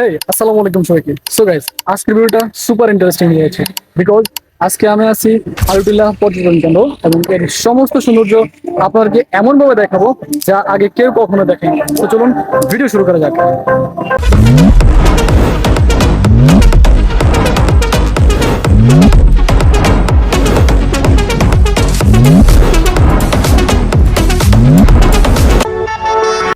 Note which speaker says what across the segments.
Speaker 1: হেই আসসালামু আলাইকুম সবাইকে। সো গাইস আজকের ভিডিওটা সুপার ইন্টারেস্টিং হয়েছে বিকজ আজকে আমি আছি আলুটিল্লা পর্যটন কেন্দ্র এবং এর সমস্ত সৌন্দর্য আপনাদেরকে এমন ভাবে দেখাবো যা আগে কেউ কখনো দেখেনি। তো চলুন ভিডিও শুরু করা যাক।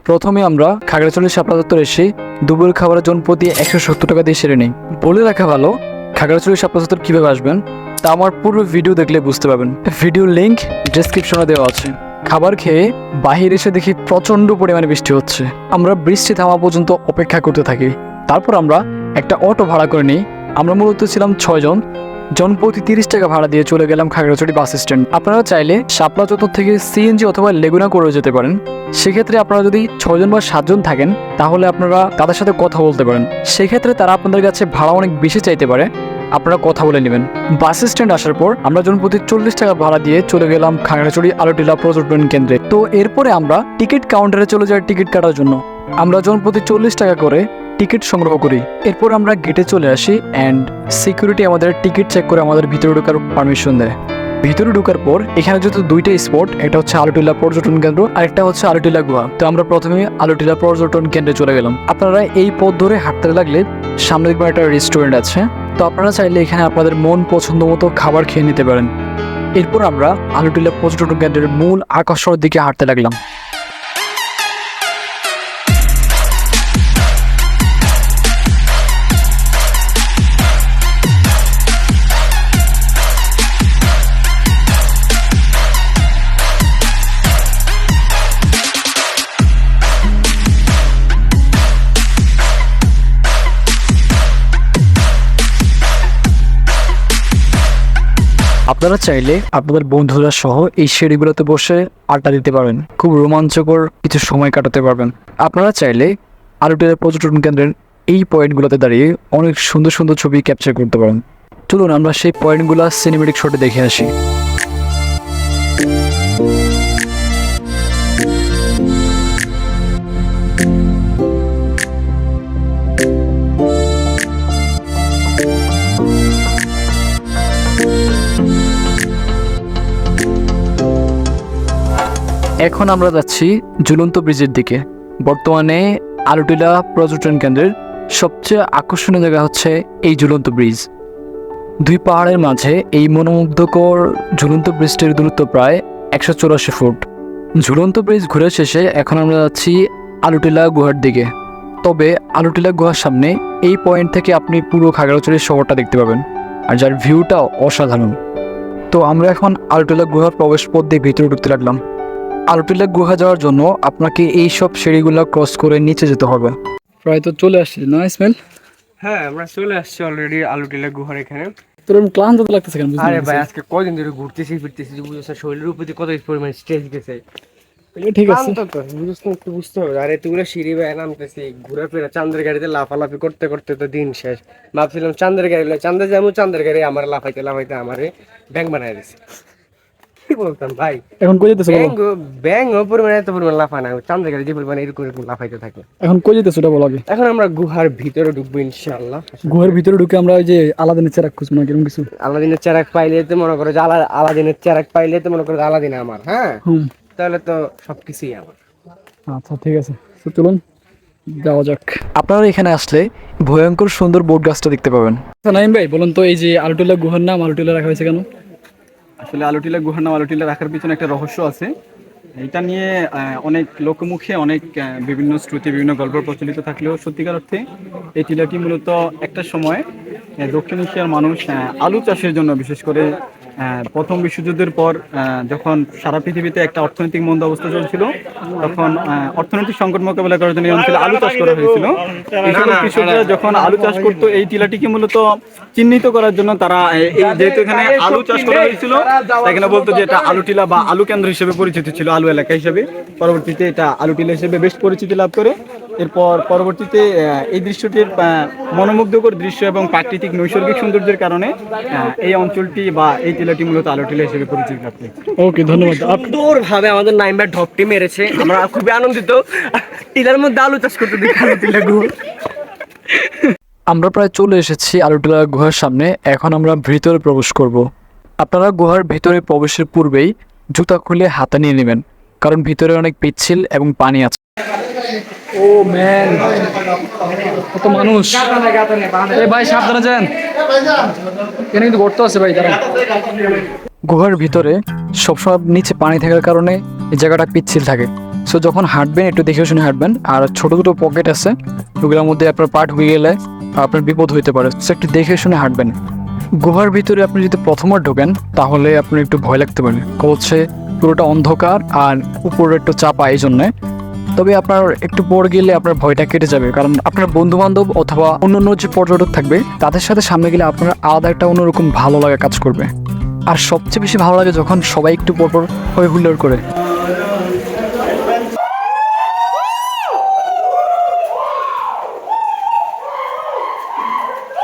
Speaker 1: প্রথমে আমরা খাগড়াছড়ি শাপলা দত্তর এসে দুপুর খাবারের জন প্রতি একশো সত্তর টাকা দিয়ে সেরে নিই। বলে রাখা ভালো, খাগড়াছড়ি শাপলা দত্তর কীভাবে আসবেন তা আমার পুরো ভিডিও দেখলে বুঝতে পারবেন। ভিডিও লিঙ্ক ডেসক্রিপশনে দেওয়া আছে। খাবার খেয়ে বাহির এসে দেখি প্রচণ্ড পরিমাণে বৃষ্টি হচ্ছে। আমরা বৃষ্টি থামা পর্যন্ত অপেক্ষা করতে থাকি। তারপর আমরা একটা অটো ভাড়া করে নিই। আমরা মূলত ছিলাম ছয়জন। জন প্রতি তিরিশ টাকা ভাড়া দিয়ে চলে গেলাম খাগড়াছড়ি বাস স্ট্যান্ড। আপনারা চাইলে শাপলা চত্বর থেকে সিএনজি অথবা লেগুনা করেও যেতে পারেন। সেক্ষেত্রে আপনারা যদি ছজন বা সাতজন থাকেন, তাহলে আপনারা তাদের সাথে কথা বলতে পারেন। সেক্ষেত্রে তারা আপনাদের কাছে ভাড়া অনেক বেশি চাইতে পারে। আপনারা কথা বলে নেবেন। বাস স্ট্যান্ড আসার পর আমরা জন প্রতি চল্লিশ টাকা ভাড়া দিয়ে চলে গেলাম খাগড়াছড়ি আলোটিলা পর্যটন কেন্দ্রে। তো এরপরে আমরা টিকিট কাউন্টারে চলে যাই টিকিট কাটার জন্য। আমরা জন প্রতি চল্লিশ টাকা করে টিকিট সংগ্রহ করি। এরপর আমরা গেটে চলে আসি অ্যান্ড সিকিউরিটি আমাদের টিকিট চেক করে আমাদের ভিতরে ঢোকার পারমিশন দেয়। ভিতরে ঢোকার পর এখানে যেহেতু দুইটা স্পট একটা হচ্ছে আলোটিলা পর্যটন কেন্দ্র আর একটা হচ্ছে আলোটিলা গুহা। তো আমরা প্রথমে আলোটিলা পর্যটন কেন্দ্রে চলে গেলাম। আপনারা এই পথ ধরে হাঁটতে লাগলে সামনে দেখবেন একটা রেস্টুরেন্ট আছে। তো আপনারা চাইলে এখানে আপনাদের মন পছন্দ মতো খাবার খেয়ে নিতে পারেন। এরপর আমরা আলোটিলা পর্যটন কেন্দ্রের মূল আকর্ষণের দিকে হাঁটতে লাগলাম। আপনারা চাইলে আপনাদের বন্ধুরা সহ এই সিঁড়িগুলোতে বসে আড্ডা দিতে পারেন। খুব রোমাঞ্চকর কিছু সময় কাটাতে পারবেন। আপনারা চাইলে আলুটিয়া পর্যটন কেন্দ্রের এই পয়েন্টগুলোতে দাঁড়িয়ে অনেক সুন্দর সুন্দর ছবি ক্যাপচার করতে পারেন। চলুন আমরা সেই পয়েন্টগুলো সিনেমেটিক শটে দেখে আসি। এখন আমরা যাচ্ছি ঝুলন্ত ব্রিজের দিকে। বর্তমানে আলুটিলা পর্যটন কেন্দ্রের সবচেয়ে আকর্ষণীয় জায়গা হচ্ছে এই ঝুলন্ত ব্রিজ। দুই পাহাড়ের মাঝে এই মনোমুগ্ধকর ঝুলন্ত ব্রিজটির দূরত্ব প্রায় একশো চুরাশি ফুট। ঝুলন্ত ব্রিজ ঘুরে শেষে এখন আমরা যাচ্ছি আলুটিলা গুহার দিকে। তবে আলুটিলা গুহার সামনে এই পয়েন্ট থেকে আপনি পুরো খাগড়াছড়ি শহরটা দেখতে পাবেন, আর যার ভিউটা অসাধারণ। তো আমরা এখন আলুটিলা গুহার প্রবেশ পথ দিয়ে ভিতরে ঢুকতে লাগলাম। আলুটিলা গুহা যাওয়ার জন্য আপনাকে এই সব সিঁড়িগুলো ক্রস করে নিচে যেতে হবে। প্রায় তো চলে আসছে না ইসমাইল?
Speaker 2: হ্যাঁ আমরা চলে আসছি অলরেডি আলুটিলা গুহার এখানে।
Speaker 1: তোর ক্লান্ত তো লাগতেছে কেন
Speaker 2: আরে ভাই আজকে কয়দিন ধরে ঘুরতেছি ফিরতেছি বুঝছ শরীরের উপর কত পরিমাণ স্ট্রেস গেছে
Speaker 1: ঠিক আছে।
Speaker 2: তো একটু বুঝতে হবে। আর এতগুলো সিঁড়ি ভাই নামতেছি ঘুরে ফিরে চাঁদের গাড়িতে লাফালাফি করতে করতে তো দিন শেষ। ভাবছিলাম চাঁদের গাড়ি চাঁদে যাব চাঁদের গাড়ি আমার লাফাইতে লাফাইতে আমারে ব্যাং বানাই দিছে। কি বলতাম ভাই?
Speaker 1: এখন কই যেতেছো
Speaker 2: ব্যাং ব্যাং পরিমাণে এত পরিমাণ লাফা না চাঁদের যে পরিমাণে এরকম এরকম লাফাইতে থাকে।
Speaker 1: এখন কই যেতেছো ওটা বলো আগে?
Speaker 2: এখন আমরা গুহার ভিতরে ঢুকবো ইনশাআল্লাহ।
Speaker 1: গুহার ভিতরে ঢুকে আমরা ওই যে আলাদিনের চেরাক খুঁজবো না কীরকম কিছু?
Speaker 2: আলাদিনের চেরাক পাইলে তো মনে করো যে আলাদিনের চেরাক পাইলে তো মনে করো আলাদিন আমার হ্যাঁ? তাহলে তো সবকিছুই আমার।
Speaker 1: আচ্ছা ঠিক আছে। তো চলুন যাওয়া যাক। আপনারা এখানে আসলে ভয়ঙ্কর সুন্দর বোট গাছটা দেখতে পাবেন। আচ্ছা নাইম ভাই বলুন তো এই যে আলুটিলা গুহার নাম আলুটিলা রাখা হয়েছে কেন?
Speaker 3: আসলে আলুটিলা গুহার নাম আলুটিলা রাখার পিছনে একটা রহস্য আছে। এটা নিয়ে অনেক লোকমুখে অনেক বিভিন্ন শ্রুতি বিভিন্ন গল্প প্রচলিত থাকলেও সত্যিকার অর্থে এই টিলাটি মূলত একটা সময় দক্ষিণ এশিয়ার মানুষ আলু চাষের জন্য বিশেষ করে প্রথম বিশ্বযুদ্ধের পর যখন সারা পৃথিবীতে একটা অর্থনৈতিক মন্দ অবস্থা চলছিল তখন অর্থনৈতিক সংকট মোকাবেলা করার জন্য এই অঞ্চলে আলু চাষ করা হয়েছিল। কৃষকরা যখন আলু চাষ করতো এই টিলাটিকে মূলত চিহ্নিত করার জন্য তারা এই যেহেতু এখানে আলু চাষ করা হয়েছিল এখানে বলতো যে এটা আলু টিলা বা আলু কেন্দ্র হিসেবে পরিচিত ছিল আলু এলাকা হিসেবে। পরবর্তীতে এটা আলু টিলা হিসেবে বেশ পরিচিতি লাভ করে। এরপর পরবর্তীতে এই দৃশ্যটির আহ, মনোমুগ্ধকর দৃশ্য এবং প্রাকৃতিক নৈসর্গিক সৌন্দর্যের কারণে এই অঞ্চলটি বা এই টিলাটি মূলত আলু টিলা হিসেবে পরিচিতি লাভ
Speaker 1: ওকে ধন্যবাদ। আপ-
Speaker 2: সুন্দর ভাবে আমাদের নাইমবার ঢপটি মেরেছে। আমরা খুবই আনন্দিত। টিলার মধ্যে আলু চাষ করতে দেখি আলু টিলা গুহ।
Speaker 1: আমরা প্রায় চলে এসেছি আলুটিলা গুহার সামনে। এখন আমরা ভিতরে প্রবেশ করব। আপনারা গুহার ভিতরে প্রবেশের পূর্বেই জুতা খুলে হাতে নিয়ে নেবেন কারণ ভিতরে অনেক পিচ্ছিল এবং পানি আছে। ও ম্যান কত মানুষ। এ, ভাই যান। এখানে কিন্তু গর্ত আছে, ভাই গুহার ভিতরে সবসময় নিচে পানি থাকার কারণে এই জায়গাটা পিচ্ছিল থাকে। সো যখন হাঁটবেন, একটু দেখে শুনে হাঁটবেন। আর ছোট ছোট পকেট আছে, ওগুলোর মধ্যে আপনার পা ঢুকে গেলে আপনার বিপদ হইতে পারে। সো একটু দেখে শুনে হাঁটবেন। গুহার ভিতরে আপনি যদি প্রথমবার ঢোকেন, তাহলে আপনার একটু ভয় লাগতে পারে। হচ্ছে পুরোটা অন্ধকার আর উপরে একটু চাপা এই জন্যে। তবে আপনার একটু পর গেলে আপনার ভয়টা কেটে যাবে। কারণ আপনার বন্ধু বান্ধব অথবা অন্যান্য যে পর্যটক থাকবে তাদের সাথে সামনে গেলে আপনার আলাদা একটা অন্যরকম ভালো লাগা কাজ করবে। আর সবচেয়ে বেশি ভালো লাগে যখন সবাই একটু পরপর হয়ে হুল্লোড় করে।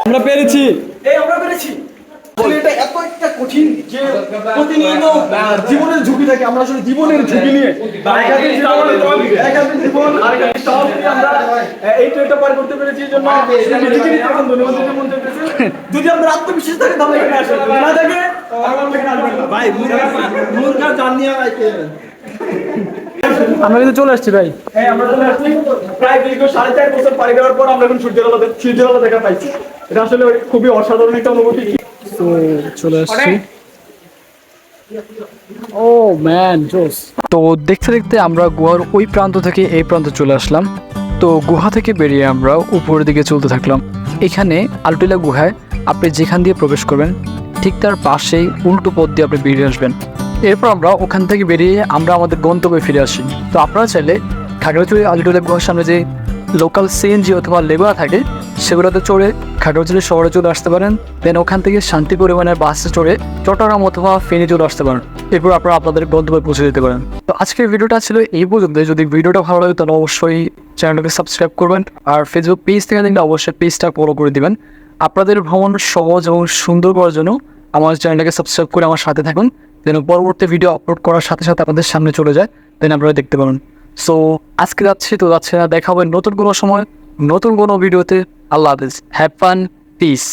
Speaker 3: আমরা পেরেছি। এই আমরা পেরেছি। এটা এত কঠিন যে প্রতিনিয়ত জীবনের ঝুঁকি থাকে আমরা আসলে জীবনের ঝুঁকি নিয়ে একাধিক জীবন আমরা এই ট্রেনটা পার করতে পেরেছি জন্য নিজেকে এখন ধন্যবাদ দিতে মন চাইতেছে। যদি আমাদের আত্মবিশ্বাস থাকে তাহলে এখানে আসে যদি না থাকে আমরা। ভাই মূর্খা জান নিয়ে
Speaker 1: আমরা কিন্তু চলে আসছি ভাই।
Speaker 3: হ্যাঁ আমরা চলে আসছি। প্রায় দীর্ঘ সাড়ে চার বছর পাড়ি দেওয়ার পর আমরা এখন সূর্যের আলো সূর্যের আলো দেখা পাইছি। এটা আসলে খুবই অসাধারণ একটা অনুভূতি।
Speaker 1: তো চলে আসছি। ও ম্যান জোস তো দেখতে দেখতে আমরা গুহার ওই প্রান্ত থেকে এই প্রান্তে চলে আসলাম। তো গুহা থেকে বেরিয়ে আমরা উপরের দিকে চলতে থাকলাম। এখানে আলটিলা গুহায় আপনি যেখান দিয়ে প্রবেশ করবেন ঠিক তার পাশেই উল্টো পথ দিয়ে আপনি বেরিয়ে আসবেন। এরপর আমরা ওখান থেকে বেরিয়ে আমরা আমাদের গন্তব্যে ফিরে আসি। তো আপনারা চাইলে খাগড়াছড়ি আলটিলা গুহার সামনে যে লোকাল সিএনজি অথবা লেবার থাকে সেগুলোতে চড়ে খাগড়াছড়ি শহরে চলে আসতে পারেন। দেন ওখান থেকে শান্তি পরিমাণের বাসে চড়ে চট্টগ্রাম অথবা ফেনে চলে আসতে পারেন। এরপর আপনারা আপনাদের গন্তব্যে পৌঁছে যেতে পারেন। তো আজকের ভিডিওটা ছিল এই পর্যন্ত। যদি ভিডিওটা ভালো লাগে, তাহলে অবশ্যই চ্যানেলটাকে সাবস্ক্রাইব করবেন আর ফেসবুক পেজ থেকে দেখলে অবশ্যই পেজটা ফলো করে দিবেন। আপনাদের ভ্রমণ সহজ এবং সুন্দর করার জন্য আমার চ্যানেলটাকে সাবস্ক্রাইব করে আমার সাথে থাকুন। যেন পরবর্তী ভিডিও আপলোড করার সাথে সাথে আপনাদের সামনে চলে যায়। দেন আপনারা দেখতে পারেন। সো আজকে যাচ্ছি, তো যাচ্ছে না দেখা হবে নতুন কোনো সময়, নতুন কোনো ভিডিওতে আল্লাহ হাফিজ হ্যাভ ফান পিস